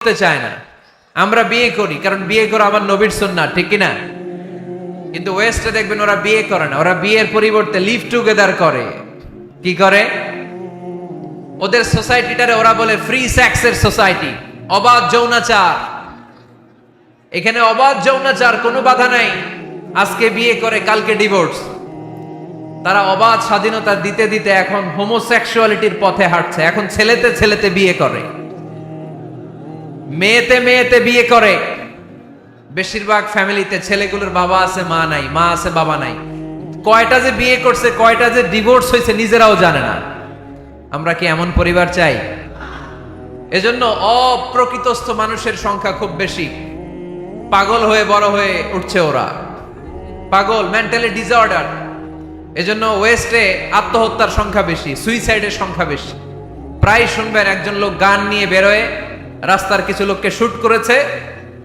করতে চায় না। আমরা বিয়ে করি, কারণ বিয়ে করা আমার নবীর সুন্নাহ, ঠিক কি না কিন্তু ওয়েস্টে দেখবেন ওরা বিয়ে করে না, ওরা বিয়ের পরিবর্তে লিভ টুগেদার করে। কি করে? ওদের সোসাইটিটারে ওরা বলে ফ্রি সেক্সের সোসাইটি, অবাধ যৌনাচার। এখানে অবাধ যৌনাচার কোনো বাধা নাই। আজকে বিয়ে করে, কালকে ডিভোর্স তারা অবাধ স্বাধীনতা দিতে দিতে এখন হোমোসেক্সুয়ালিটির পথে হাঁটছে, এখন ছেলেতে ছেলেতে বিয়ে করে। মেয়েতে মেয়েতে বিয়ে করে। বেশিরভাগ ফ্যামিলিতে ছেলেগুলোর বাবা আছে, মা নাই, মা আছে, বাবা নাই। কয়টা যে বিয়ে করছে, কয়টা যে ডিভোর্স হয়েছে নিজেরাও জানে না। আমরা কি এমন পরিবার চাই? এজন্য অপ্রকৃতস্থ মানুষের সংখ্যা খুব বেশি। পাগল হয়ে, বড় হয়ে উঠছে ওরা। পাগল মেন্টালি ডিসঅর্ডার এজন্য ওয়েস্টে আত্মহত্যার সংখ্যা বেশি সুইসাইডের সংখ্যা বেশি। প্রায় শুনবেন, একজন লোক গান নিয়ে বেরোয় রাস্তার কিছু লোককে শুট করেছে,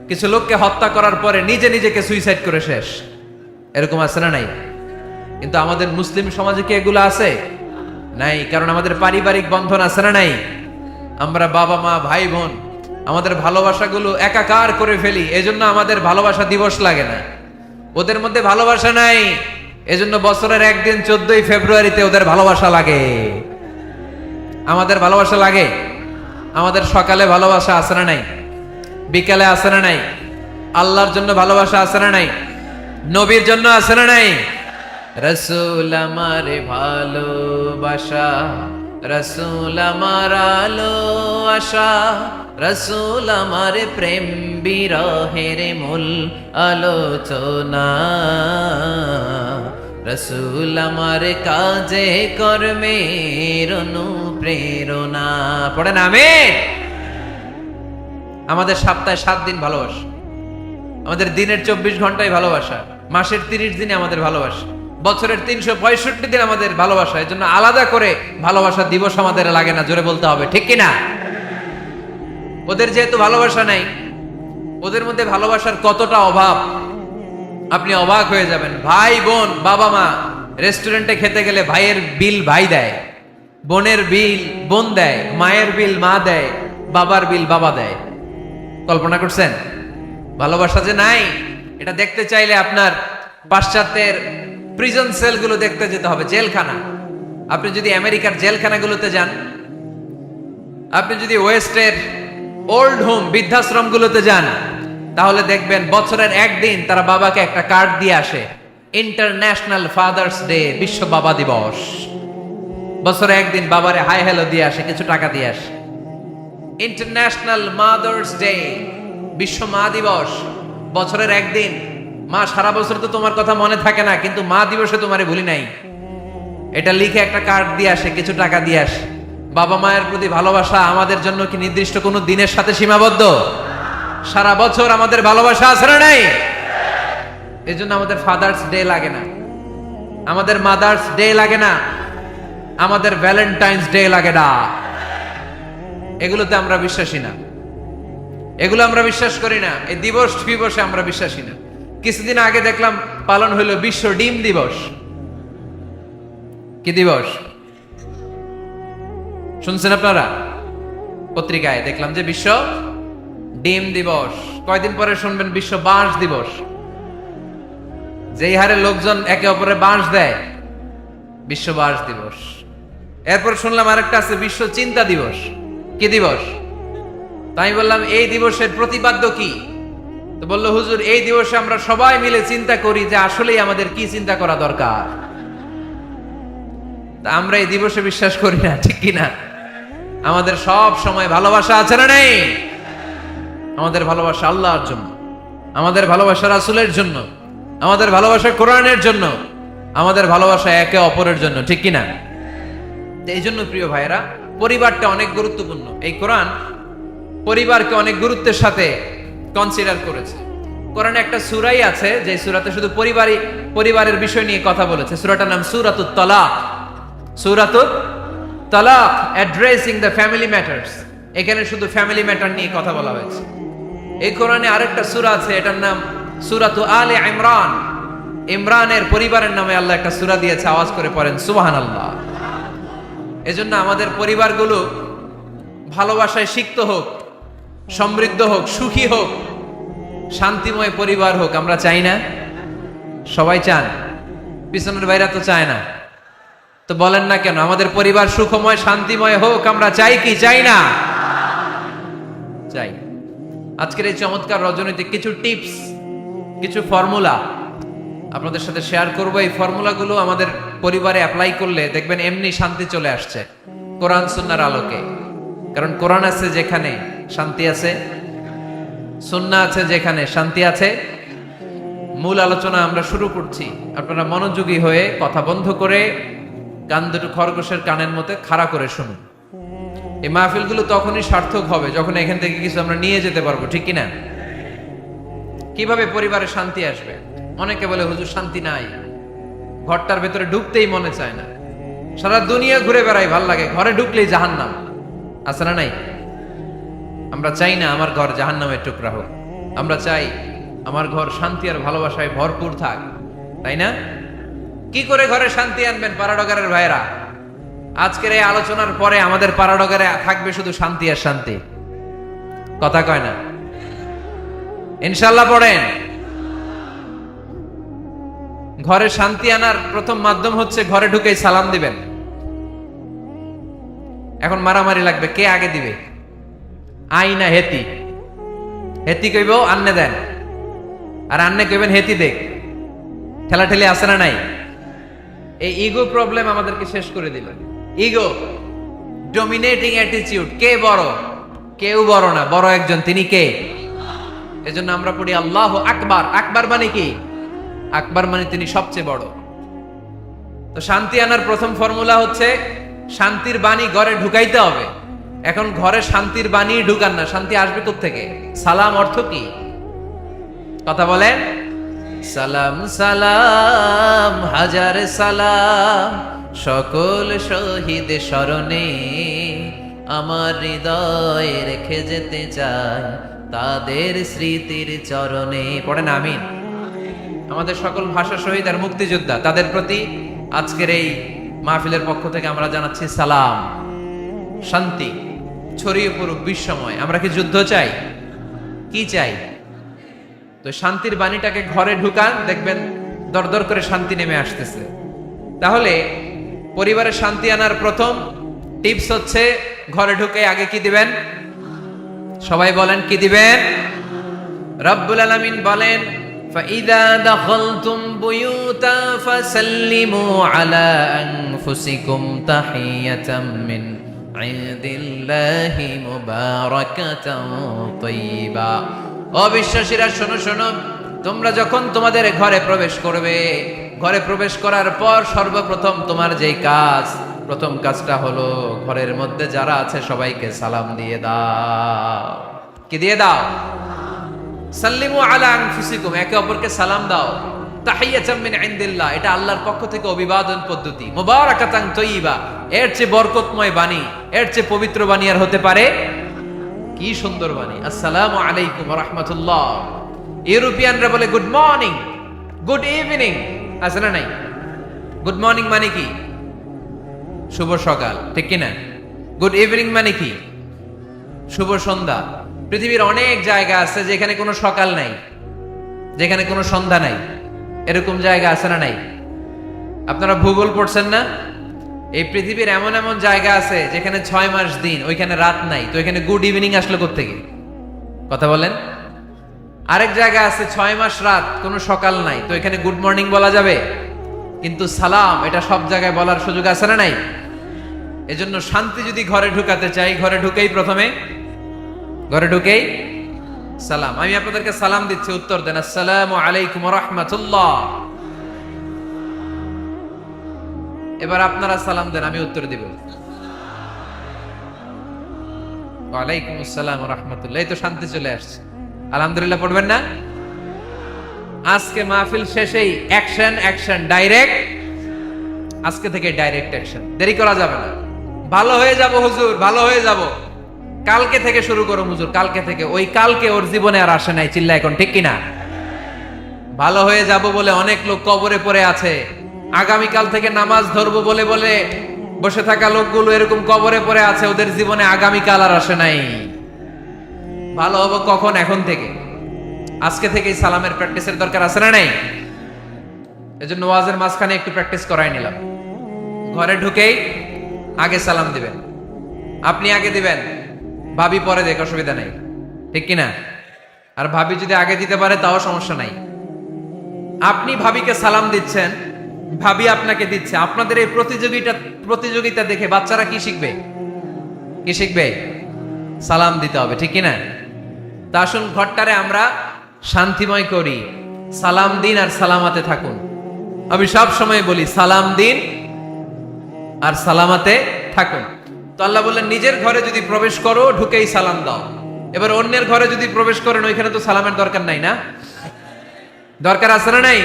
কিছু লোককে হত্যা করার পরে নিজে নিজেকে সুইসাইড করে শেষ। এরকম আছে না নাই? কিন্তু আমাদের মুসলিম সমাজে কি এগুলো আছে? নাই, কারণ আমাদের পারিবারিক বন্ধন আছে না নাই? আমরা বাবা, মা, ভাই, বোন, আমাদের ভালোবাসাগুলো একাকার করে ফেলি, এজন্য আমাদের ভালোবাসা দিবস লাগে না। ওদের মধ্যে ভালোবাসা নাই, এজন্য বছরের একদিন, চোদ্দই ফেব্রুয়ারিতে ওদের ভালোবাসা লাগে। আমাদের ভালোবাসা লাগে? আমাদের সকালে ভালোবাসা আছে না নাই? বিকালে আছে না নাই? আল্লাহর জন্য ভালোবাসা আছে না নাই? নবীর জন্য আছে না নাই? রসুল আমার ভালোবাসা, রসুল আমার আলো আশা রসুল আমার প্রেম বিরহের মূল আলোচনা। রসুল আমার কাজে কর্মের অনুপ্রেরণা পড়েন আমেন? আমাদের সপ্তাহে সাত দিন ভালোবাসা। আমাদের দিনের চব্বিশ ঘন্টায় ভালোবাসা। মাসের তিরিশ দিনে আমাদের ভালোবাসা। বছরের তিনশো পঁয়ষট্টি দিন আমাদের ভালোবাসা। এই জন্য আলাদা করে ভালোবাসা দিবস আমাদের লাগে না, জোরে বলতে হবে, ঠিক কিনা? ওদের যেহেতু ভালোবাসা নাই, ওদের মধ্যে ভালোবাসার কতটা অভাব? আপনি অবাক হয়ে যাবেন। ভাই, বোন, বাবা, মা, রেস্টুরেন্টে খেতে গেলে ভাইয়ের বিল ভাই দেয়। বোনের বিল বোন দেয়, মায়ের বিল মা দেয়, বাবার বিল বাবা দেয়। কল্পনা করছেন? ভালোবাসা যে নাই, এটা দেখতে চাইলে আপনার পাশ্চাত্যের প্রিজন সেলগুলো দেখতে যেতে হবে, জেলখানা। আপনি যদি আমেরিকার জেলখানাগুলোতে যান, আপনি যদি ওয়েস্টের ওল্ড হোম বৃদ্ধাশ্রমগুলোতে যান, তাহলে দেখবেন বছরের একদিন তারা বাবাকে একটা কার্ড দিয়ে আসে, ইন্টারন্যাশনাল ফাদার্স ডে, বিশ্ব বাবা দিবস। বছরে একদিন বাবারে হাই হ্যালো দিয়ে আসে, কিছু টাকা দিয়ে আসে। ইন্টারন্যাশনাল মাদার্স ডে বিশ্ব মা দিবস, বছরের একদিন। মা, সারা বছর তো তোমার কথা মনে থাকে না, কিন্তু মা দিবসে তোমারে ভুলি নাই। এটা লিখে একটা কার্ড দিয়ে আসে, কিছু টাকা দিয়ে আসে। বাবা মায়ের প্রতি ভালোবাসা আমাদের জন্য কি নির্দিষ্ট কোনো দিনের সাথে সীমাবদ্ধ? সারা বছর আমাদের ভালোবাসা আছে না নাই? এই জন্য আমাদের ফাদার্স ডে লাগে না। আমাদের মাদার্স ডে লাগে না। আমাদের ভ্যালেন্টাইন্স ডে লাগে না। এগুলোতে আমরা বিশ্বাসী না। এগুলো আমরা বিশ্বাস করি না। এই দিবস দিবসে আমরা বিশ্বাসী না। কিছুদিন আগে দেখলাম পালন হইল বিশ্ব ডিম দিবস। কি দিবস? শুনছেন আপনারা? পত্রিকায় দেখলাম যে বিশ্ব ডিম দিবস। কয়দিন পরে শুনবেন বিশ্ব বাঁশ দিবস। যেই হারে লোকজন একে অপরে বাঁশ দেয়, বিশ্ব বাঁশ দিবস। এরপর শুনলাম আরেকটা আছে, বিশ্ব চিন্তা দিবস। কি দিবস? তাই বললাম, এই দিবসের প্রতিপাদ্য কি? তো বলল, হুজুর, এই দিবসে আমরা সবাই মিলে চিন্তা করি যে আসলেই আমাদের কি চিন্তা করা দরকার। তা আমরা এই দিবসে বিশ্বাস করি না, ঠিক কি না আমাদের সব সময় ভালোবাসা আছে না নেই? আমাদের ভালোবাসা আল্লাহর জন্য, আমাদের ভালোবাসা রাসুলের জন্য, আমাদের ভালোবাসা কোরআনের জন্য, আমাদের ভালোবাসা একে অপরের জন্য, ঠিক কি না এই জন্য প্রিয় ভাইয়েরা, পরিবারটা অনেক গুরুত্বপূর্ণ। এই কোরআন পরিবারকে অনেক গুরুত্বের সাথে কনসিডার করেছে। কোরআনে একটা সুরাই আছে, যে সুরাতে শুধু পরিবারই, পরিবারের বিষয় নিয়ে কথা বলেছে। সুরাটার নাম সুরাতুত তলাক। সুরাতুত তলাক অ্যাড্রেসিং দ্য ফ্যামিলি ম্যাটার্স এখানে শুধু ফ্যামিলি ম্যাটার নিয়ে কথা বলা হয়েছে। এই কোরআনে আরেকটা সুরা আছে, এটার নাম সুরাতু আলে ইমরান। ইমরানের পরিবারের নামে আল্লাহ একটা সুরা দিয়েছে, আওয়াজ করে পড়েন সুবাহান আল্লাহ এজন্য আমাদের পরিবারগুলো ভালোবাসায় সিক্ত হোক, সমৃদ্ধ হোক, সুখী হোক, শান্তিময় পরিবার হোক, আমরা চাই না। সবাই চান, পিছনের বাইরা তো চায় না। তো বলেন না কেন, আমাদের পরিবার সুখময়, শান্তিময় হোক, আমরা চাই কি? চাই না। চাই। আজকের এই চমৎকার রজনীতে কিছু টিপস, কিছু ফর্মুলা আপনাদের সাথে শেয়ার করব। এই ফর্মুলাগুলো আমাদের পরিবারে অ্যাপ্লাই করলে দেখবেন এমনি শান্তি চলে আসছে। কোরআন, সুন্নার আলোকে। কারণ কোরআন আছে যেখানে শান্তি আছে, সুন্না আছে যেখানে শান্তি আছে। মূল আলোচনা আমরা শুরু করছি। আপনারা মনোযোগী হয়ে কথা বন্ধ করে কান দুটো খরগোশের কানের মতো খাড়া করে শুনুন। এই মাহফিলগুলো তখনই সার্থক হবে, যখন এখান থেকে কিছু আমরা নিয়ে যেতে পারব, ঠিক কিনা? কীভাবে পরিবারে শান্তি আসবে? অনেকে বলে, হুজুর, শান্তি নাই। ঘরটার ভেতরে ঢুকতেই মনে চায় না। সারা দুনিয়া ঘুরে বেড়াই, ভালো লাগে। ঘরে ঢুকলেই জাহান্নাম। আছে না নাই? আমরা চাই না আমার ঘর জাহান নামের টুকরা হোক। আমরা চাই আমার ঘর শান্তি আর ভালোবাসায় ভরপুর থাক। তাই না? কি করে ঘরে শান্তি আনবেন পারাডগারের ভাইরা আজকের এই আলোচনার পরে আমাদের পারাডগারে থাকবে শুধু শান্তি আর শান্তি। কথা কয় না? ইনশাল্লাহ পড়েন। ঘরে শান্তি আনার প্রথম মাধ্যম হচ্ছে ঘরে ঢুকেই সালাম দিবেন। এখন মারামারি লাগবে, কে আগে দিবে? আই না হেতি। হেতি কইব, আন্নে দেন। আর আন্নে কইবেন, হেতি দেখ। ঠেলাঠেলি আছে না নাই? এই ইগো প্রবলেম আমাদেরকে শেষ করে দিল। ইগো ডমিনেটিং অ্যাটিটিউড কে বড়? কেউ বড় না, বড় একজন, তিনি কে? এজন্য আমরা পড়ি আল্লাহ আকবার। আকবার মানে কি? আকবার মানে তিনি সবচেয়ে বড়। তো শান্তি আনার প্রথম ফর্মুলা হচ্ছে, শান্তির বাণী ঘরে ঢুকাইতে হবে। এখন ঘরে শান্তির বাণী ঢুকান না, শান্তি আসবে থেকে সালাম অর্থ কি? কথা বলেন। সালাম সালাম, হাজার সালাম, সকল শহীদ স্মরণে আমার হৃদয় রেখে যেতে চাই, তাদের স্মৃতির চরণে। পড়েন আমিন। আমাদের সকল ভাষা শহীদ আর মুক্তিযোদ্ধা, তাদের প্রতি আজকের এই মাহফিলের পক্ষ থেকে আমরা জানাচ্ছি সালাম, শান্তি, ছড়িয়ে পড়ুক বিশ্বময়। আমরা কি যুদ্ধ চাই? কি চাই? তো শান্তির বাণীটাকে ঘরে ঢুকান, দেখবেন দরদর করে শান্তি নেমে আসতেছে। তাহলে পরিবারে শান্তি আনার প্রথম টিপস হচ্ছে ঘরে ঢুকে আগে কি দিবেন? সবাই বলেন, কি দিবেন? রব্বুল আলামিন বলেন فإذا دخلتم بيوتا فسلموا على أنفسكم تحية من عند الله مباركة طيبة অবিশ্বাসীরা শোনো শোনো তোমরা যখন তোমাদের ঘরে প্রবেশ করবে ঘরে প্রবেশ করার পর সর্বপ্রথম তোমার যেই কাজ প্রথম কাজটা হলো ঘরের মধ্যে যারা আছে সবাইকে সালাম দিয়ে দাও কি দিয়ে দাও সাল্লিমু আলা আনফুসিকুম, একে অপরকে সালাম দাও। তাহিয়াতাম মিন ইনদিল্লাহ, এটা আল্লাহর পক্ষ থেকে অভিবাদন পদ্ধতি। মুবারাকাতান তয়্যিবা এর চেয়ে বরকতময় বাণী, এর চেয়ে পবিত্র বাণী আর হতে পারে? কি সুন্দর বাণী। আসসালামু আলাইকুম ওয়া রাহমাতুল্লাহ। ইউরোপিয়ানরা বলে, গুড মর্নিং, গুড ইভিনিং। আছে না নাই? গুড মর্নিং মানে কি? শুভ সকাল, ঠিক কি না গুড ইভিনিং মানে কি? শুভ সন্ধ্যা। পৃথিবীর অনেক জায়গা আছে যেখানে কোনো সকাল নাই, যেখানে কোনো সন্ধ্যা নাই। এরকম জায়গা আছে না নাই? আপনারা ভূগোল পড়ছেন না? এই পৃথিবীর এমন এমন জায়গা আছে যেখানে ছয় মাস দিন, ওইখানে রাত নাই। তো এখানে গুড ইভিনিং আসলো থেকে কথা বলেন। আরেক জায়গা আছে ছয় মাস রাত, কোনো সকাল নাই। তো এখানে গুড মর্নিং বলা যাবে? কিন্তু সালাম, এটা সব জায়গায় বলার সুযোগ আছে না নাই? এজন্য শান্তি যদি ঘরে ঢুকাতে চাই, ঘরে ঢুকেই প্রথমে ঘরে ঢুকেই সালাম। আমি আপনাদেরকে সালাম দিচ্ছি, উত্তর দেন, আসসালামু আলাইকুম রহমাতুল্লাহ। এবার আপনারা সালাম দেন, আমি উত্তর দিব। ওয়ালাইকুম আসসালাম রহমতুল্লাহ। এই তো শান্তি চলে আসছে। আলহামদুলিল্লাহ, পড়বেন না? আজকে মাহফিল শেষেই অ্যাকশন অ্যাকশন ডাইরেক্ট আজকে থেকে ডাইরেক্ট অ্যাকশন দেরি করা যাবে না। ভালো হয়ে যাব হুজুর, ভালো হয়ে যাব। কালকে থেকে শুরু করো হুজুর, কালকে থেকে। ওই কালকে ওর জীবনে আর আসে নাই চিল্লা এখন ঠিক কিনা? ভালো হয়ে যাব বলে অনেক লোক কবরে পড়ে আছে। আগামীকাল থেকে নামাজ ধরবো বলে বলে বসে থাকা লোকগুলো এরকম কবরে পড়ে আছে, ওদের জীবনে আগামীকাল আর আসে নাই। ভালো হব কখন? এখন থেকে। আজকে থেকেই সালামের প্র্যাকটিসের দরকার আছে না নাই? এজন্য ওয়াজের মাঝখানে একটু প্র্যাকটিস করাই নিলাম। ঘরে ঢুকেই আগে সালাম দিবেন। আপনি আগে দিবেন। ভাবি পরে দেখ অসুবিধা নাই। ঠিক কিনা? আর ভাবি যদি আগে দিতে পারে, তাও সমস্যা নাই। আপনি ভাবিকে সালাম দিচ্ছেন, ভাবি আপনাকে দিচ্ছে। আপনাদের এই প্রতিযোগিতা প্রতিযোগিতা দেখে বাচ্চারা কি শিখবে? কি শিখবে? সালাম দিতে হবে, ঠিক কিনা? তা আসুন ঘরটারে আমরা শান্তিময় করি। সালাম দিন আর সালামাতে থাকুন। আমি সব সময় বলি, সালাম দিন আর সালামাতে থাকুন। তো আল্লাহ বললেন, নিজের ঘরে যদি প্রবেশ করো, ঢুকেই সালাম দাও। এবার অন্যের ঘরে যদি প্রবেশ করেন, ওইখানে তো সালামের দরকার নাই না? দরকার আছে না নাই?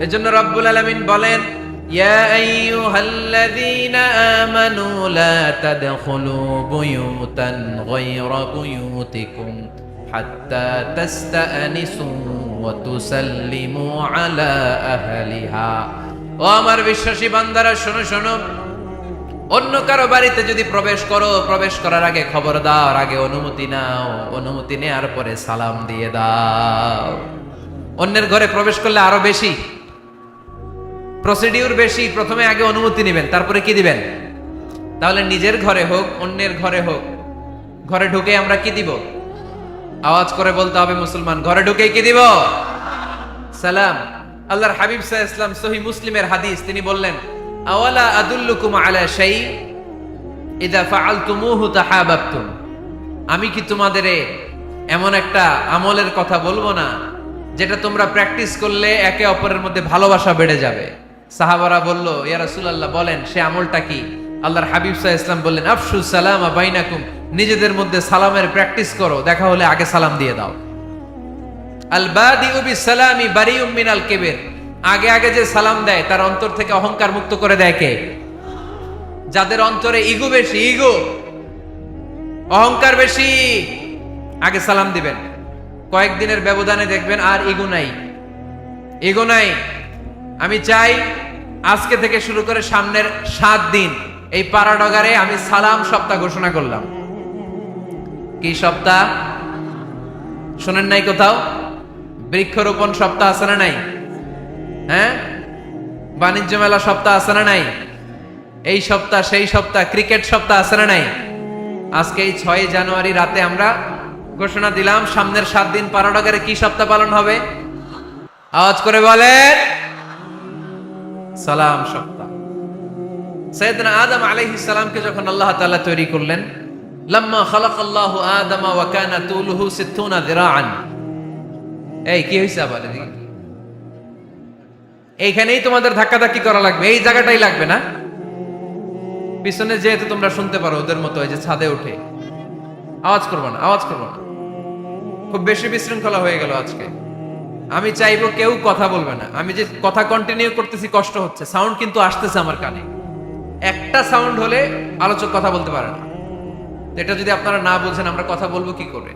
এজন্য রব্বুল আলামিন বলেন ও আমার বিশ্বাসী বান্দারা, শোনো শোনো। অন্য কারও বাড়িতে যদি প্রবেশ করো, প্রবেশ করার আগে খবর দাও আগে অনুমতি নাও, অনুমতি নেওয়ার পরে সালাম দিয়ে দাও। অন্যের ঘরে প্রবেশ করলে আরও বেশি। প্রসিডিউর বেশি, প্রথমে আগে অনুমতি নেবেন, তারপরে কি দিবেন? তাহলে নিজের ঘরে হোক, অন্যের ঘরে হোক, ঘরে ঢুকে আমরা কি দিব? আওয়াজ করে বলতে হবে মুসলমান, ঘরে ঢুকে কি দিব? সালাম। আল্লাহর হাবিব সাহা ইসলাম সহি মুসলিমের হাদিস, তিনি বললেন আওয়ালা আদুল্লুকুম আলা শাই, ইদা ফাআলতুমুহু তাহাবাবতুম। আমি কি তোমাদের এমন একটা আমলের কথা বলব না, যেটা তোমরা প্র্যাকটিস করলে একে অপরের মধ্যে ভালোবাসা বেড়ে যাবে? সাহাবারা বলল, ইয়া রাসূলুল্লাহ, বলেন, সে আমলটা কি? আল্লাহর হাবিব সাহা ইসলাম বললেন, আফসুস সালামা বাইনাকুম, নিজেদের মধ্যে সালামের প্র্যাকটিস করো, দেখা হলে আগে সালাম দিয়ে দাও। আল বাদিউ বিসালামি বারিউম মিনাল কেবের। আগে আগে যে সালাম দেয়, তার অন্তর থেকে অহংকার মুক্ত করে দেয় কে? যাদের অন্তরে ইগো বেশি, ইগো। অহংকার বেশি। আগে সালাম দিবেন। কয়েকদিনের ব্যবধানে দেখবেন আর ইগো নাই। ইগো নাই। আমি চাই আজকে থেকে শুরু করে সামনের সাত দিন এই পাড়াডগারে আমি সালাম সপ্তাহ ঘোষণা করলাম। কি সপ্তাহ? শোনেন নাই কোথাও? বৃক্ষরোপণ সপ্তাহ আছে না নাই? হ্যাঁ? বাণিজ্য মেলা সপ্তাহ আছে না নাই? এই সপ্তাহ, সেই সপ্তাহ, ক্রিকেট সপ্তাহ আছে না নাই? আজকে এই ছয় জানুয়ারি রাতে আমরা ঘোষণা দিলাম, সামনের সাত দিন পারাডগারে কি সপ্তাহ পালন হবে? আওয়াজ করে বলেন। সালাম সপ্তাহ। সৈয়দনা আদম আলাইহিস সালামকে যখন আল্লাহ তাআলা তৈরি করলেন, লাম্মা খালাকাল্লাহু আদামা ওয়া কানা তুলুহু 60 যিরাআন। এই, কি হইছে আবার এইখানেই তোমাদের ধাক্কাধাক্কি করা লাগবে, এই জায়গাটাই লাগবে না? পিছনে যেহেতু তোমরা শুনতে পারো, ওদের মতো যে ছাদে উঠে। আওয়াজ করব না, আওয়াজ করব না। খুব বেশি বিশৃঙ্খলা হয়ে গেল আজকে। আমি চাইব কেউ কথা বলবে না। আমি যে কথা কন্টিনিউ করতেছি, কষ্ট হচ্ছে। সাউন্ড কিন্তু আসতেছে আমার কানে। একটা সাউন্ড হলে আলোচক কথা বলতে পারে না। এটা যদি আপনারা না বুঝেন, আমরা কথা বলব কি করে?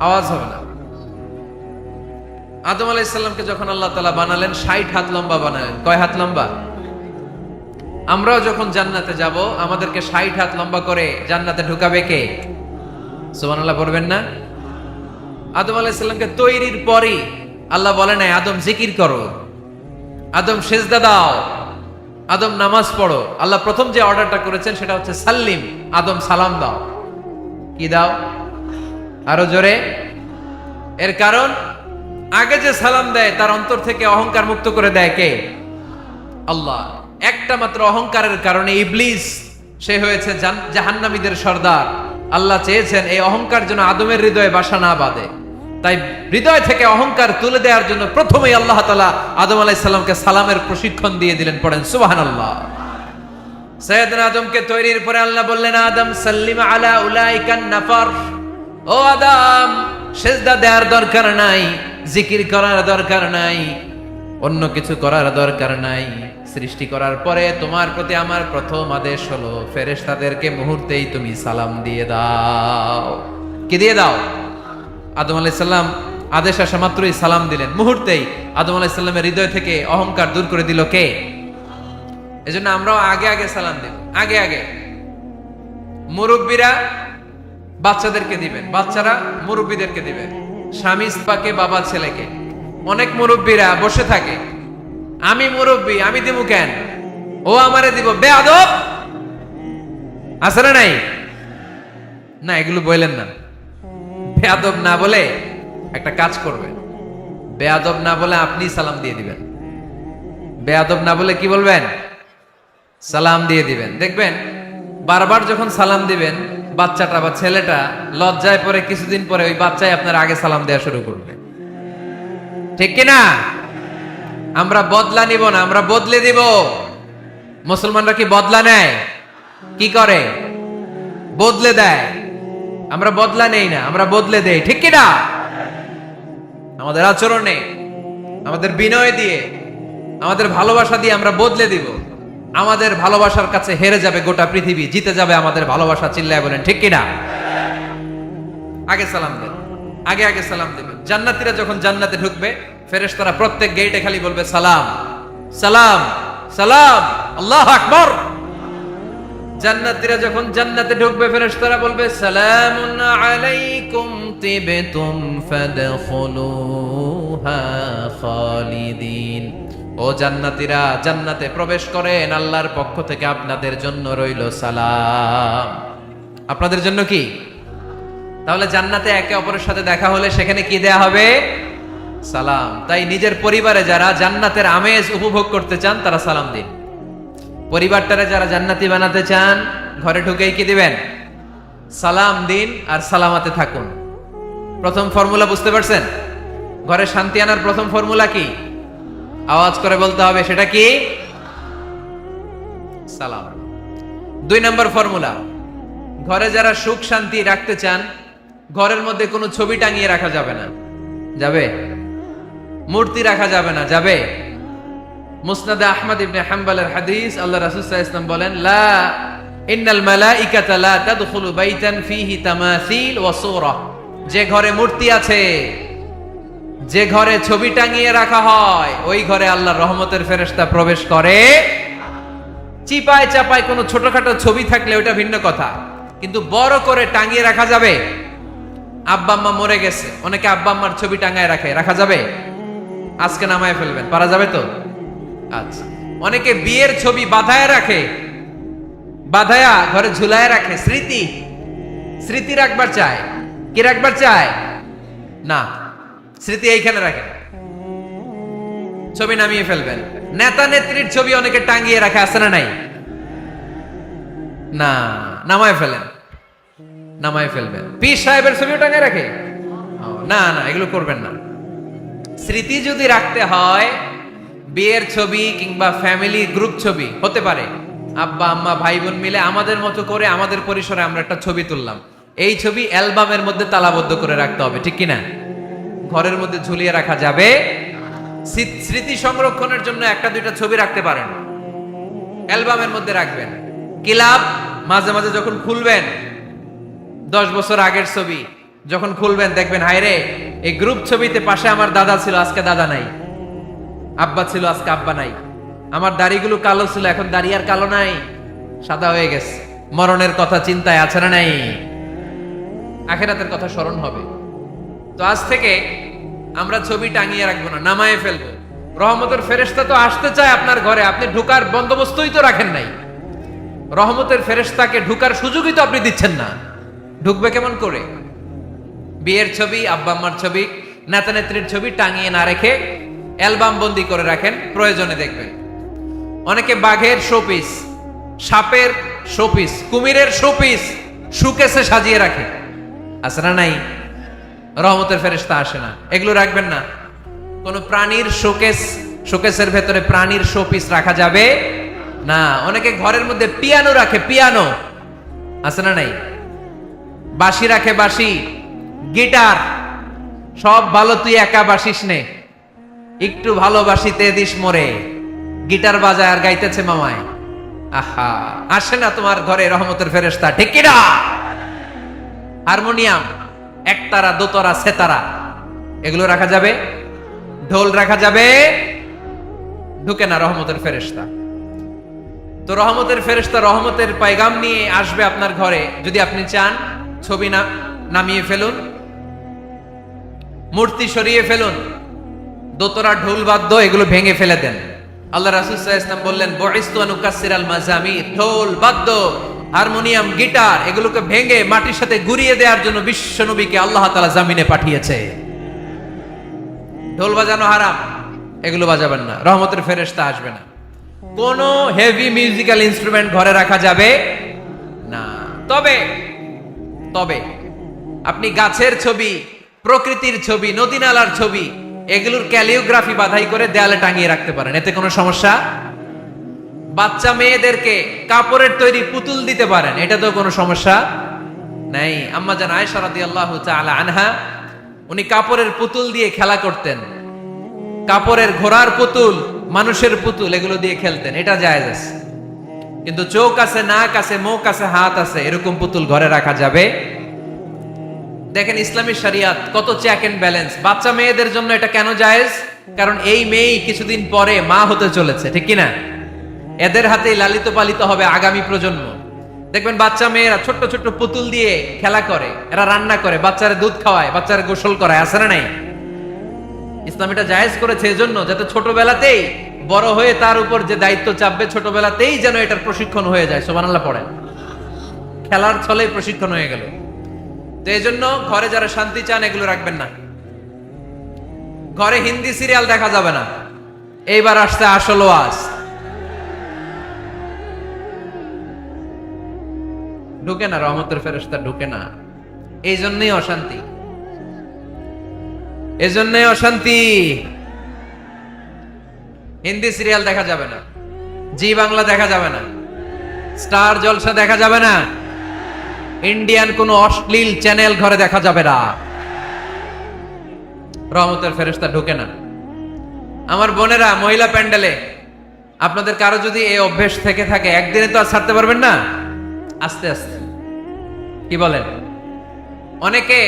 আওয়াজ হবে না। আদম আলাইসাল্লামকে যখন আল্লাহ তালা বানালেন, ষাট হাত লম্বা বানালেন। কয় হাত লম্বা? আমরাও যখন জান্নাতে যাব, আমাদেরকে ষাট হাত লম্বা করে জান্নাতে ঢুকাবে কে? সুবান আল্লাহ পড়বেন না? আদম আলাইসাল্লামকে তৈরির পরই আল্লাহ বলে নাই, আদম, জিকির করো। আদম, সেজদা দাও। আদম, নামাজ পড়ো। আল্লাহ প্রথম যে অর্ডারটা করেছেন, সেটা হচ্ছে সাল্লিম। আদম, সালাম দাও। কি দাও? আরও জোরে। এর কারণ আগে যে সালাম দেয়, তার অন্তর থেকে অহংকার মুক্ত করে দেয় কে? আল্লাহ। একটা মাত্র অহংকারের কারণে ইবলিস, সে হয়েছে জাহান্নামীদের সর্দার। আল্লাহ চেয়েছেন এই অহংকার যেন আদমের হৃদয়ে বাসা না বাঁধে। তাই হৃদয় থেকে অহংকার তুলে দেওয়ার জন্য প্রথমেই আল্লাহ তালা আদম আলাইসাল্লামকে সালামের প্রশিক্ষণ দিয়ে দিলেন, পড়েন সুবাহান আল্লাহ সৈয়দ আদমকে তৈরির পরে আল্লাহ বললেন, আদম, সাল্লিম আলা উলাইকান নাফার। ও আদম, সেজদা দেওয়ার দরকার নাই। জিকির করার দরকার নাই, অন্য কিছু করার দরকার নাই। সৃষ্টি করার পরে তোমার প্রতি আমার প্রথম আদেশ হলো, ফেরেশতাদেরকে মুহূর্তেই তুমি সালাম দিয়ে দাও। কি দিয়ে দাও? আদম আলাইসাল্লাম আদেশ আসা মাত্রই সালাম দিলেন। মুহূর্তেই আদম আলাইসাল্লামের হৃদয় থেকে অহংকার দূর করে দিল কে? এজন্য আমরাও আগে আগে সালাম দেব। আগে আগে। মুরব্বীরা বাচ্চাদেরকে দিবেন। বাচ্চারা মুরব্বীদেরকে দিবেন। স্বামী স্পাকে বাবা ছেলেকে। অনেক মুরব্বীরা বসে থাকে। আমি মুরব্বী, আমি দিব কেন? ও আমারে দিব বে আদব আছে না নাই? না, এগুলো বললেন না। বেয়াদব না বলে একটা কাজ করবে বেয়াদব না বলে আপনি সালাম দিয়ে দিবেন। বেয়াদব না বলে কি বলবেন? সালাম দিয়ে দিবেন। দেখবেন বারবার যখন সালাম দিবেন, বাচ্চাটা বা ছেলেটা লজ্জায় পরে কিছুদিন পরে ওই বাচ্চাই আপনার আগে সালাম দেওয়া শুরু করবে। ঠিক কিনা আমরা বদলা নিব না, আমরা বদলে দিব। মুসলমানরা কি বদলা নেয়? কি করে? বদলে দেয়। আমরা বদলা নেই না, আমরা বদলে দেই। ঠিক কিনা আমাদের আচরণে, আমাদের বিনয় দিয়ে, আমাদের ভালোবাসা দিয়ে আমরা বদলে দিব। আমাদের ভালোবাসার কাছে হেরে যাবে গোটা পৃথিবী, জিতে যাবে আমাদের ভালোবাসা, চিল্লায় বলেন, ঠিক কিনা? আগে সালাম দেন, আগে আগে সালাম দেবেন। জান্নাতীরা যখন জান্নাতে ঢুকবে, ফেরেশতারা প্রত্যেক গেটে খালি বলবে, সালাম সালাম সালাম, আল্লাহ আকবর। জান্নাতীরা যখন জান্নাতে ঢুকবে, ফেরেশতারা বলবে, সালামুন আলাইকুম তিবতুম ফাদখুলুহা খালিদিন। ও জান্নাতীরা, জান্নাতে প্রবেশ করেন, আল্লাহর পক্ষ থেকে আপনাদের জন্য রইল সালাম। আপনাদের জন্য কি? তাহলে জান্নাতে একে অপরের সাথে দেখা হলে সেখানে কি দেয়া হবে? সালাম। তাই নিজের পরিবারে যারা জান্নাতের আমেজ উপভোগ করতে চান, তারা সালাম দিন। পরিবারটারে যারা জান্নাতি বানাতে চান, ঘরে ঢুকেই কি দিবেন? সালাম দিন আর সালামাতে থাকুন। প্রথম ফর্মুলা বুঝতে পারছেন? ঘরে শান্তি আনার প্রথম ফর্মুলা কি? আওয়াজ করে বলতে হবে, সেটা কি? সালাম। দুই নম্বর ফর্মুলা। ঘরে যারা সুখ শান্তি রাখতে চান, ঘরের মধ্যে কোনো ছবি টাঙিয়ে রাখা যাবে না। যাবে? মূর্তি রাখা যাবে না, যাবে? মুসনাদে আহমদ ইবনে হাম্বালের হাদিস, আল্লাহ রাসূল ওয়াসাল্লাম বলেন, লা ইন্নাল মালাইকাতা লা তাদখুলু বাইতান ফিহি তামাসিল ওয়া সূরা। যে ঘরে মূর্তি আছে যে ঘরে ছবি টাঙিয়ে রাখা হয়, ওই ঘরে আল্লাহ রহমতের ফেরেশতা প্রবেশ করে। চিপায় চাপায় কোনো ছোটখাটো ছবি থাকলে ওটা ভিন্ন কথা, কিন্তু বড় করে টাঙিয়ে রাখা যাবে? আব্বা আম্মা মরে গেছে, অনেকে আব্বা আম্মার ছবি টাঙায় রাখে, রাখা যাবে? আজকে নামায় ফেলবেন, পারা যাবে তো? আচ্ছা অনেকে বিয়ের ছবি বাধায় রাখে, বাধায়া ঘরে ঝুলায় রাখে, স্মৃতি স্মৃতি রাখবার চায়, কি রাখবার চায়? না। স্মৃতি এইখানে রাখে ছবি নামিয়ে ফেলবেন। নেতা নেত্রীর ছবি অনেকে টাঙ্গিয়ে রাখে, আছে না নাই? না, নামায় ফেলেন। নামায় ফেলবেন। পীর সাহেবের ছবিও টাঙিয়ে রাখে? না না, এগুলো করবেন না। স্মৃতি যদি রাখতে হয়, বিয়ের ছবি কিংবা ফ্যামিলি গ্রুপ ছবি, হতে পারে। আব্বা, আম্মা ভাই বোন মিলে আমাদের মতো করে, আমাদের পরিসরে আমরা একটা ছবি তুললাম। এই ছবি অ্যালবামের মধ্যে তালাবদ্ধ করে রাখতে হবে, ঠিক কিনা? ঘরের মধ্যে ঝুলিয়ে রাখা যাবে। স্মৃতি সংরক্ষণের জন্য একটা, দুইটা ছবি রাখতে পারেন। অ্যালবামের মধ্যে রাখবেন। কিলাব মাঝে মাঝে যখন খুলবেন, দশ বছর আগের ছবি যখন খুলবেন, দেখবেন হায়রে এই গ্রুপ ছবিতে পাশে আমার দাদা ছিল, আজকে দাদা নাই। আব্বা ছিল, আজকে আব্বা নাই। আমার দাড়িগুলো কালো ছিল, এখন দাড়ি আর কালো নাই। সাদা হয়ে গেছে। মরণের কথা চিন্তায় আছে না নাই? আখেরাতের কথা স্মরণ হবে। তো আজ থেকে আমরা ছবি টাঙিয়ে রাখব না, নামায়ে ফেলব। রহমতের ফেরেশতা তো আসতে চায় আপনার ঘরে, আপনি ঢুকার বন্দোবস্তই তো রাখেন নাই। রহমতের ফেরেস্তাকে ঢুকার সুযোগই তো আপনি দিচ্ছেন না। ঢুকবে কেমন করে? বিয়ের ছবি, আব্বা আম্মার ছবি নেতা নেত্রীর ছবি টাঙিয়ে না রেখে অ্যালবাম বন্দি করে রাখেন, প্রয়োজনে দেখবেন। অনেকে বাঘের শোপিস, সাপের শোপিস, কুমিরের শোপিস, সুকেসে সাজিয়ে রাখে। না নাই? রহমতের ফেরেশতা আসে না। এগুলো রাখবেন না। কোন প্রাণীর শোকেস, শোকেসের ভেতরে প্রাণীর শোপিস রাখা যাবে না। অনেকে ঘরের মধ্যে পিয়ানো রাখে, পিয়ানো। আছে না নাই? বাঁশি রাখে, বাঁশি। গিটার। সব ভালো, তুই একা বাসিস নে। একটু ভালোবাসিতে দিস মরে। গিটার বাজায় আর গাইতেছে মামায়। আহা, আসে না তোমার ঘরে রহমতের ফেরেশতা, ঠিক কিনা? হারমোনিয়াম। একতারা, দোতারা, সেতারা। এগুলো রাখা যাবে? ঢোল রাখা যাবে? ঢুকে না রহমতের ফেরেশতা। তো রহমতের ফেরেশতা রহমতের পায়গাম নিয়ে আসবে আপনার ঘরে। যদি আপনি চান, ছবি না, নামিয়ে ফেলুন। মূর্তি সরিয়ে ফেলুন। দোতরা ঢোল বাদ্য, এগুলো ভেঙে ফেলে দেন। আল্লাহ রাসুল ইসলাম বললেন বরিস্তু আনুকাসির আল মাজামির। ঢোল বাদ্য হারমোনিয়াম, গিটার এগুলোকে ভেঙে মাটির সাথে ঘুরিয়ে দেওয়ার জন্য বিশ্ব নবীকে আল্লাহ তালা জামিনে পাঠিয়েছে। ঢোল বাজানো হারাম, এগুলো বাজাবেন না, রহমতের ফেরেশতা আসবে না। কোন হেভি মিউজিক্যাল ইনস্ট্রুমেন্ট ঘরে রাখা যাবে না। তবে তবে, আপনি গাছের ছবি, প্রকৃতির ছবি নদী নালার ছবি, এগুলোর ক্যালিওগ্রাফি বাধাই করে দেয়ালে টাঙিয়ে রাখতে পারেন, এতে কোনো সমস্যা বাচ্চা মেয়েদেরকে কাপড়ের তৈরি পুতুল দিতে পারেন, এটা তো কোনো সমস্যা নাই। আম্মা জান আয়েশা রাদিয়াল্লাহু তাআলা আনহা, উনি কাপড়ের পুতুল দিয়ে খেলা করতেন। কাপড়ের ঘোড়ার পুতুল, মানুষের পুতুল, এগুলো দিয়ে খেলতেন, এটা জায়েজ আছে। কিন্তু চোখ আছে, নাক আছে, মুখ আছে, হাত আছে, এরকম পুতুল ঘরে রাখা যাবে। দেখেন ইসলামী শরিয়াত কত চেক এন্ড ব্যালেন্স বাচ্চা মেয়েদের জন্য এটা কেন জায়েজ? কারণ এই মেয়েই কিছুদিন পরে মা হতে চলেছে, ঠিক কিনা? এদের হাতেই লালিত পালিত হবে আগামী প্রজন্ম। দেখবেন বাচ্চা মেয়েরা ছোট্ট ছোট্ট পুতুল দিয়ে খেলা করে, এরা রান্না করে, বাচ্চারা দুধ খাওয়ায়, বাচ্চারা গোসল করায়, আছে না নাই? ইসলাম এটা জায়েজ করেছে এজন্য যাতে ছোটবেলাতেই বড় হয়ে তার উপর যে দায়িত্ব চাপবে, ছোটবেলাতেই যেন এটার প্রশিক্ষণ হয়ে যায়। সোবানাল্লাহ পড়ে খেলার ছলেই প্রশিক্ষণ হয়ে গেল। তো এই জন্য ঘরে যারা শান্তি চান, এগুলো রাখবেন না। ঘরে হিন্দি সিরিয়াল দেখা যাবে না। এইবার আসছে আসল ওয়াজ। ঢুকে না, রহমতের ফেরেস্তা ঢুকে না। এই জন্যই অশান্তি। এজন্যই অশান্তি। হিন্দি সিরিয়াল দেখা যাবে না। জি বাংলা দেখা যাবে না। স্টার জলসা দেখা যাবে না। ইন্ডিয়ান কোন অশ্লীল চ্যানেল ঘরে দেখা যাবে না। রহমতের ফেরেস্তা ঢুকে না। আমার বোনেরা, মহিলা প্যান্ডেলে, আপনাদের কারও যদি এই অভ্যেস থেকে থাকে, একদিনে তো আর ছাড়তে পারবেন না। আস্তে আস্তে। কি বলেন? অনেকে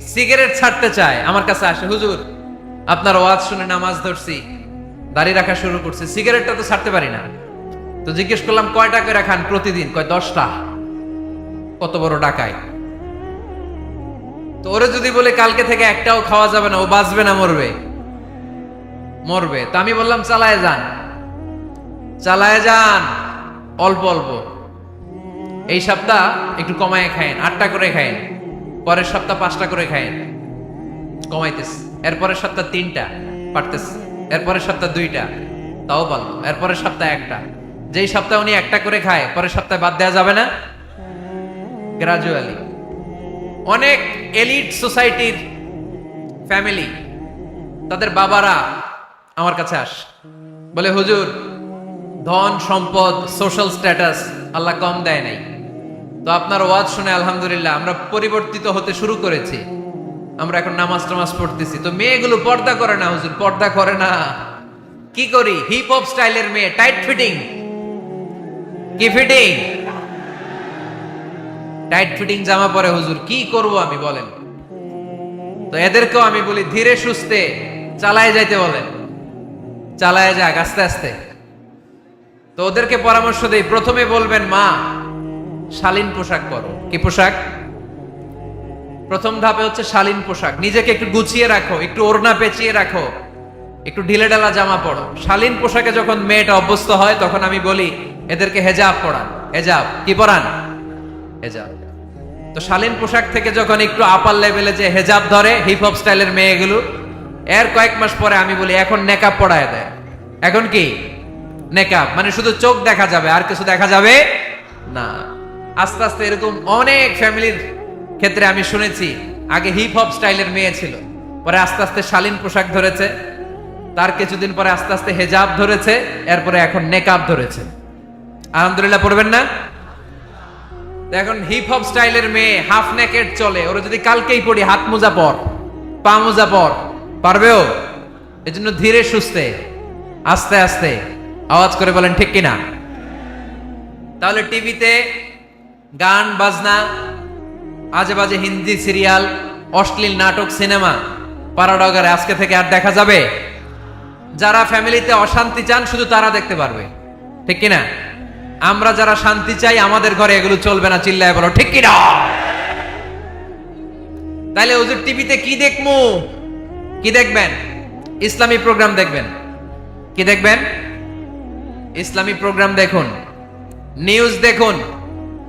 সিগারেট ছাড়তে চায়, আমার কাছে আসে, হুজুর, আপনার ওয়াজ শুনে নামাজ ধরছি, দাড়ি রাখা শুরু করছি, সিগারেটটা তো ছাড়তে পারি না। তো জিজ্ঞেস করলাম, কয়টা করে খান প্রতিদিন? কয়, দশটা। কত বড় ডাকায় তো ওরে যদি বলে, কালকে থেকে একটাও খাওয়া যাবে না, ও বাঁচবে না, মরবে। মরবে। তো আমি বললাম, চালায় যান। চালায় যান? অল্প অল্প। এই সপ্তাহ একটু কমায় খায়েন, আটটা করে খায়েন, পরের সপ্তাহ পাঁচটা করে খায়েন। কমাইতেস এরপরের সপ্তাহ তিনটা পারতেস এরপরের সপ্তাহ দুইটা। তাও পারল এরপরের সপ্তাহ একটা। যেই সপ্তাহে উনি একটা করে খায়, পরের সপ্তাহে বাদ দেওয়া যাবে না? গ্রাজুয়ালি অনেক এলিট সোসাইটির ফ্যামিলি তাদের বাবারা আমার কাছে আস। বলে, হুজুর, ধন, সম্পদ সোশ্যাল স্ট্যাটাস আল্লাহ কম দেয় নাই। তো আপনার ওয়াজ শুনে আলহামদুলিল্লাহ আমরা পরিবর্তিত হতে শুরু করেছি। আমরা এখন নামাজ টামাজ পড়তেছি। তো মেয়েগুলো পর্দা করে না, হুজুর, পর্দা করে না। কি করি? হিপ হপ স্টাইলের মেয়ে টাইট ফিটিং কি ফিটিং টাইট ফিটিং জামা পরে, হুজুর, কি করব আমি, বলেন। তো এদেরকেও আমি বলি, ধীরে সুস্থে চালায় যাইতে বলেন। চালায় যাক, আস্তে আস্তে। তো ওদেরকে পরামর্শ দেই, প্রথমে বলবেন মা শালীন পোশাক পরো। কি পোশাক? প্রথম ধাপে হচ্ছে শালীন পোশাক। নিজেকে একটু গুছিয়ে রাখো, একটু ওড়না পেঁচিয়ে রাখো, একটু ঢিলে ঢালা জামা পড়ো শালীন পোশাকে যখন মেয়েটা অভ্যস্ত হয়, তখন আমি বলি, এদেরকে হেজাব পড়ান হেজাব। কি পড়ান হেজাব। তো শালীন পোশাক থেকে যখন একটু আপার লেভেলে যে হেজাব ধরে হিপ হপ স্টাইলের মেয়েগুলো, এর কয়েক মাস পরে আমি বলি, এখন নেকাব পড়ায় দেয় এখন কি? নেকাব। মানে শুধু চোখ দেখা যাবে, আর কিছু দেখা যাবে না। আস্তে আস্তে এরকম অনেক ফ্যামিলির ক্ষেত্রে আমি শুনেছি, আগে হিপ হপ স্টাইলের মেয়ে ছিল, পরে আস্তে আস্তে শালীন পোশাক ধরেছে, তার কিছুদিন পরে আস্তে আস্তে হেজাব ধরেছে, এরপরে এখন নেকাব ধরেছে। আলহামদুলিল্লাহ, পড়বেন না? এখন হিপ হপ স্টাইলের মেয়ে হাফ নেকেট চলে, ওরা যদি কালকেই পড়ি, হাত মোজা পর, পা মোজা পর পারবেও এজন্য ধীরে সুস্থে, আস্তে আস্তে, আওয়াজ করে বলেন, ঠিক কিনা? তাহলে টিভিতে গান, বাজনা আজে বাজে হিন্দি সিরিয়াল, অশ্লীল নাটক, সিনেমা, পারাডগারে, আজকে থেকে আর দেখা যাবে? যারা ফ্যামিলিতে অশান্তি চান, শুধু তারা দেখতে পারবে। ঠিক কিনা? আমরা যারা শান্তি চাই, আমাদের ঘরে এগুলো চলবে না, চিল্লায় বলো, ঠিক কিনা? তাহলে হুজুর, টিভিতে কি দেখমু? কি দেখবেন? ইসলামী প্রোগ্রাম দেখবেন। কি দেখবেন? ইসলামী প্রোগ্রাম দেখুন। নিউজ দেখুন।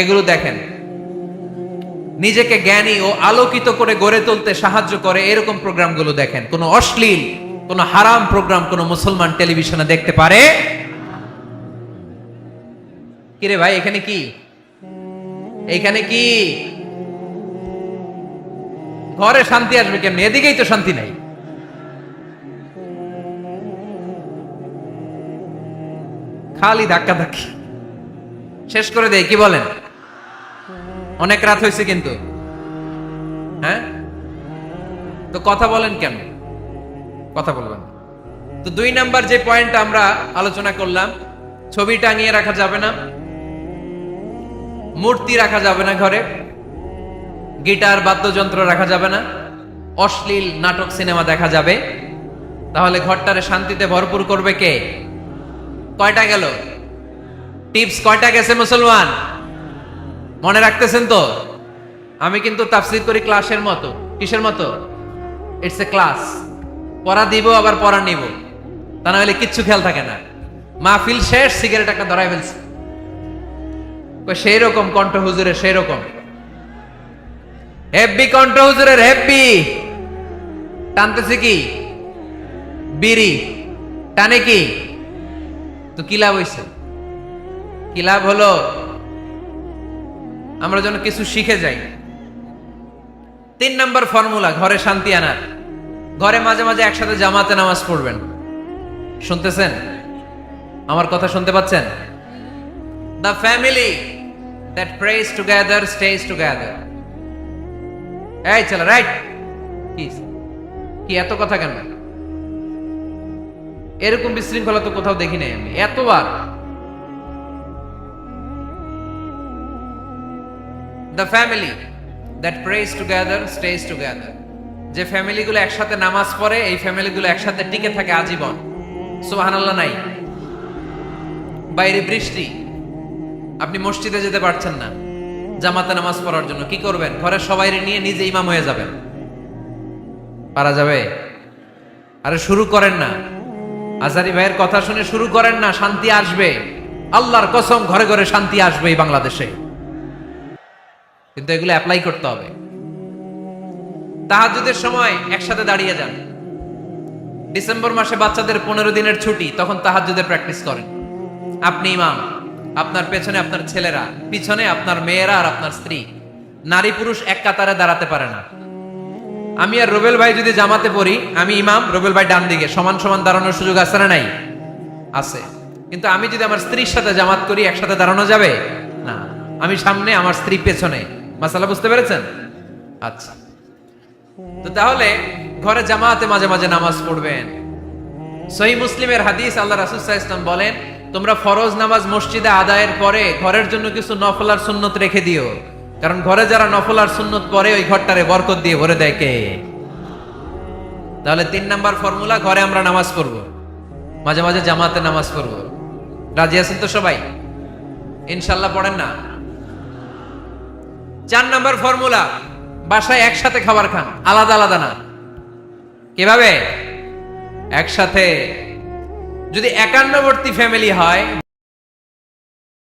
এগুলো দেখেন। নিজেকে জ্ঞানী ও আলোকিত করে গড়ে তুলতে সাহায্য করে এরকম প্রোগ্রামগুলো দেখেন। কোনো অশ্লীল, কোনো হারাম প্রোগ্রাম কোনো মুসলমান টেলিভিশনে দেখতে পারে? কিরে ভাই, এখানে কি? এইখানে কি? ঘরে শান্তি আসবে কেমনি? এদিকেই তো শান্তি নাই। খালি ধাক্কা ধাক্কি শেষ করে দেয় কি বলেন? অনেক রাত হয়েছে কিন্তু। হ্যাঁ? তো কথা বলেন কেন? কথা বলবেন তো দুই নাম্বার যে পয়েন্ট আমরা আলোচনা করলাম, ছবি টাঙিয়ে রাখা যাবে না, মূর্তি রাখা যাবে না ঘরে, গিটার, বাদ্যযন্ত্র রাখা যাবে না, অশ্লীল নাটক সিনেমা দেখা যাবে। তাহলে ঘরটারে শান্তিতে ভরপুর করবে কে? কয়টা গেল? টিপস কয়টা গেছে মুসলমান? মনে রাখতেছেন তো? আমি কিন্তু তাফসির করি ক্লাসের মতো। কিসের মতো? ইটস এ ক্লাস পড়া দিব, আবার পড়া নিব। তা না হলে কিচ্ছু খেয়াল থাকে না। মাহফিল শেষ, সিগারেট একটা ধরাই ফেলছে। সেই রকম কণ্ঠ হুজুরের সেই রকম কণ্ঠ হুজুরের, হেব্বি। টানতেছে কি? বিড়ি। টানে কি? তো কি লাভ হইছে? কি লাভ হলো? আমরা যেন কিছু শিখে যাই। তিন নম্বর ফর্মুলা, ঘরে শান্তি আনার। ঘরে মাঝে মাঝে একসাথে জামাতে নামাজ পড়বেন। শুনতেছেন? আমার কথা শুনতে পাচ্ছেন? The family that prays together stays together এই চলো রাইট। কি কি এত কথা কেন? এরকম বিশৃঙ্খলা তো কোথাও দেখি নাই আমি। এতবার the family that prays together stays together যে ফ্যামিলিগুলো একসাথে নামাজ পড়ে, এই ফ্যামিলিগুলো একসাথে টিকে থাকে আজীবন। সুবহানাল্লাহ, নাই। বাইরে বৃষ্টি। আপনি মসজিদে যেতে পারছেন না জামাতে নামাজ পড়ার জন্য। কি করবেন? ঘরের সবাই নিয়ে নিজে ইমাম হয়ে যাবেন। পারা যাবে? আরে শুরু করেন না। আজারি ভাইয়ের কথা শুনে শুরু করেন না, শান্তি আসবে। আল্লাহর কসম, ঘরে ঘরে শান্তি আসবে এই বাংলাদেশে। কিন্তু এগুলো অ্যাপ্লাই করতে হবে। তাহাজুদের সময় একসাথে দাঁড়িয়ে যান। ডিসেম্বর মাসে বাচ্চাদের পনেরো দিনের ছুটি, তখন তাহাজুদের প্র্যাকটিস করেন। আপনি ইমাম, আপনার পেছনে আপনার ছেলেরা, পিছনে আপনার মেয়েরা আর আপনার স্ত্রী। নারী পুরুষ এক কাতারে দাঁড়াতে পারে না। আমি আর রবেল ভাই যদি জামাতে পড়ি, আমি ইমাম, রবেল ভাই ডান দিকে, সমান সমান দাঁড়ানোর সুযোগ আছে না নাই? আছে। কিন্তু আমি যদি আমার স্ত্রীর সাথে জামাত করি, একসাথে দাঁড়ানো যাবে? না। আমি সামনে, আমার স্ত্রী পেছনে। মাসালা বুঝতে পেরেছেন? আচ্ছা। তো তাহলে ঘরে জামাতে মাঝে মাঝে নামাজ পড়বেন। সহি মুসলিমের হাদিস আল্লাহ রাসুসাহ ইসলাম বলেন, তোমরা ফরজ নামাজ মসজিদে আদায়ের পরে ঘরের জন্য কিছু নফল আর সুন্নত রেখে দিও। কারণ ঘরে যারা নফল আর সুন্নত পরে ওই ঘরটারে বরকত দিয়ে ভরে দেয় কে? তাহলে তিন নাম্বার ফর্মুলা, ঘরে আমরা নামাজ পড়ব। মাঝে মাঝে জামাতে নামাজ পড়ব। রাজি আছেন তো সবাই? ইনশাল্লাহ পড়েন না? চার নাম্বার ফর্মুলা, বাসায় একসাথে খাবার খান, আলাদা আলাদা না। কীভাবে? একসাথে। যদি একান্নবর্তী ফ্যামিলি হয়